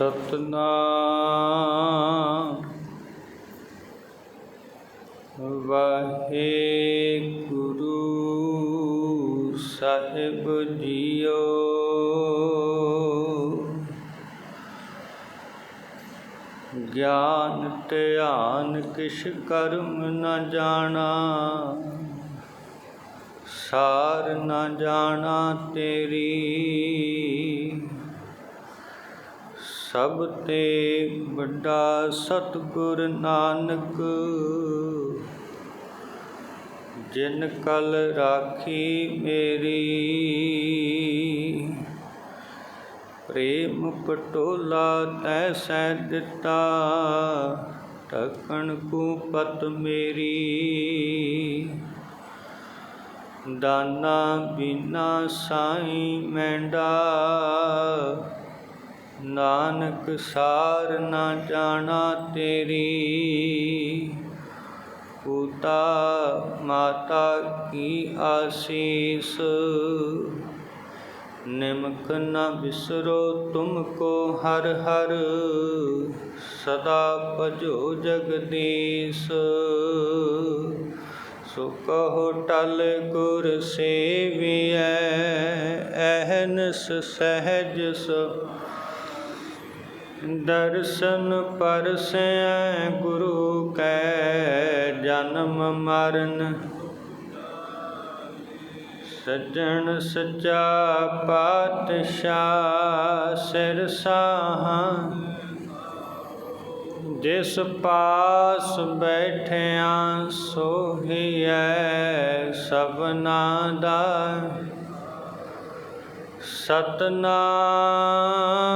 ਸਤਨਾਮ। ਵਾਹਿਗੁਰੂ ਸਾਹਿਬ JIO. ਗਿਆਨ ਧਿਆਨ ਕਿਛ ਕਰਮ ਨ ਜਾਣਾ ਸਾਰ ਨ ਜਾਣਾ ਤੇਰੀ। ਸਭ ਤੇ ਵੱਡਾ ਸਤਿਗੁਰ ਨਾਨਕ। ਜਿਨ ਕਲ ਰਾਖੀ ਮੇਰੀ, ਪ੍ਰੇਮ ਪਟੋਲਾ ਤੈਸੈ ਦਿੱਤਾ, ਢਕਣ ਕੂ ਪਤ ਮੇਰੀ। ਦਾਨਾ ਬਿਨਾ ਸਾਈ ਮੈਂਡਾ ਨਾਨਕ ਸਾਰ ਨਾ ਜਾਣਾ ਤੇਰੀ। ਪੂਤਾ ਮਾਤਾ ਕੀ ਆਸੀਸ। ਨਿਮਕ ਨ ਬਿਸਰੋ ਤੁਮ ਕੋ ਹਰ ਹਰ। ਸਦਾ ਭਜੋ ਜਗਦੀਸ਼। ਸੋ ਕਹੋ ਟਲ ਗੁਰ ਸੇਵੀਐ। ਅਹਨਸ ਸਹਿਜ ਸੋ ਦਰਸ਼ਨ ਪਰਸੈ ਗੁਰੂ ਕੈ ਜਨਮ ਮਰਨ। ਸੱਜਣ ਸੱਚਾ ਪਾਤਸ਼ਾਹ ਸਿਰ ਸਾਹਾਂ। ਜਿਸ ਪਾਸ ਬੈਠਿਆ ਸੋਹੀਐ ਸਭਨਾ ਦਾ। ਸਤਨਾਮ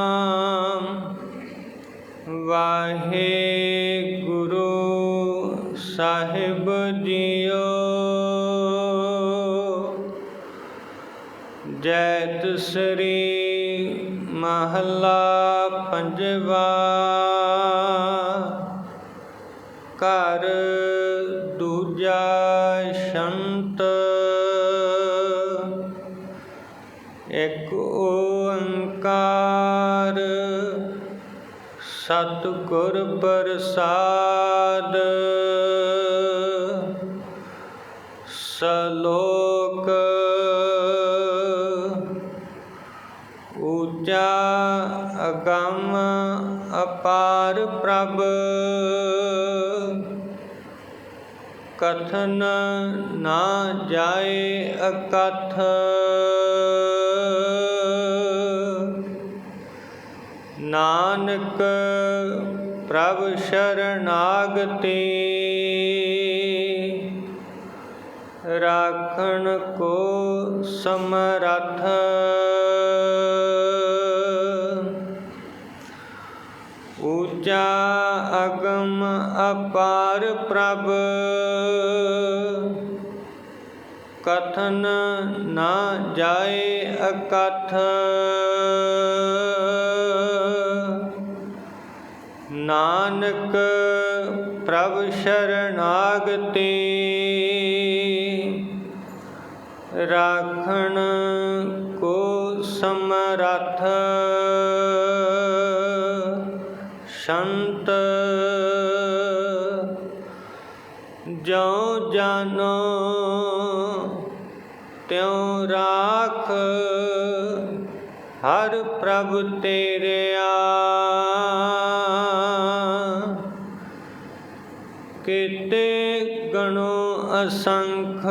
ਜੈਤ ਸ੍ਰੀ ਮਹੱਲਾ ਪੰਜਵਾ। ਘਰ ਦੂਜਾ ਸ਼ੰਤ। ਇੱਕ ਓੰਕਾਰ। ਸਤਿਗੁਰ ਪ੍ਰਸਾਦ। ਸਲੋਕ ਉਚਾ ਅਗੰਮ ਅਪਾਰ ਪ੍ਰਭ। ਕਥਨ ਨਾ ਜਾਏ ਅਕਥ। ਨਾਨਕ ਪ੍ਰਭ ਸ਼ਰਨਾਗਤੀ। ਰਾਖਣ ਕੋ ਸਮਰਥ। ਊਚਾ ਅਗਮ ਅਪਾਰ ਪ੍ਰਭ। ਕਥਨ ਨਾ ਜਾਏ ਅਕਥ। ਨਾਨਕ ਪ੍ਰਭ ਸ਼ਰਨਾਗਤੀ। ਰਾਖਣ ਕੋ ਸਮਰਥ। ਸ਼ੰਤ ਜੋ ਜਾਨੋ ਤਿਉ ਰਾਖ ਹਰ ਪ੍ਰਭ ਤੇਰਿਆ ਕੀਤੇ ਗਣੋ ਅਸੰਖ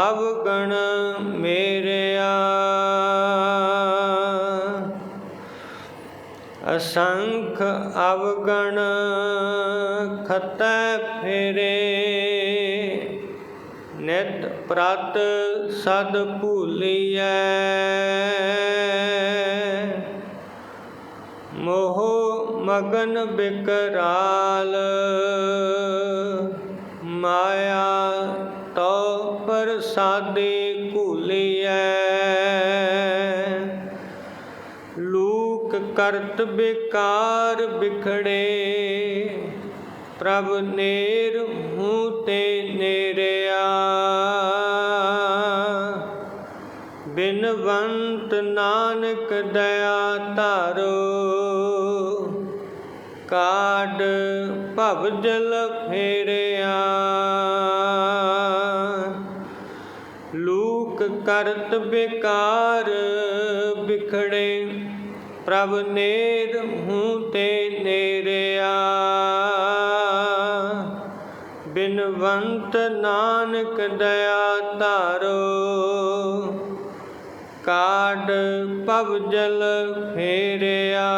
ਅਵਗਣ ਮੇਰਿਆ ਅਸੰਖ ਅਵਗਣ ਖਤੈ ਫੇਰੇ। ਨਿਤ ਪ੍ਰਤ ਸਦ ਭੂਲੀਐ। ਮੋਹ ਮਗਨ ਬਿਕਰਾਲ। ਮਾਇਆ ਤੋ ਪ੍ਰਸਾਦੇ ਭੂਲੀਐ ਕਰਤ ਬਿਕਾਰ ਬਿਖੜੇ, ਪ੍ਰਭ ਨੇਰ ਹੂੰ ਤੇ ਨੇਰਿਆ। ਬਿਨਵੰਤ ਨਾਨਕ ਦਇਆ ਧਾਰੋ, ਕਾਢ ਭਵ ਜਲ ਫੇਰਿਆ। ਲੂਕ ਕਰਤ ਬਿਕਾਰ ਬਿਖੜੇ ਪ੍ਰਭ ਨੇਰ ਹੂੰ ਤੇ ਨੇਰਿਆ। ਬਿਨਵੰਤ ਨਾਨਕ ਦਇਆ ਧਾਰੋ, ਕਾਢ ਭਵ ਜਲ ਫੇਰਿਆ।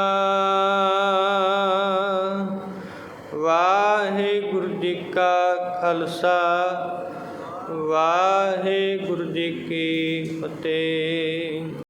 ਵਾਹਿਗੁਰੂ ਜੀ ਕਾ ਖਾਲਸਾ, ਵਾਹਿਗੁਰੂ ਜੀ ਕੀ ਫਤਿਹ।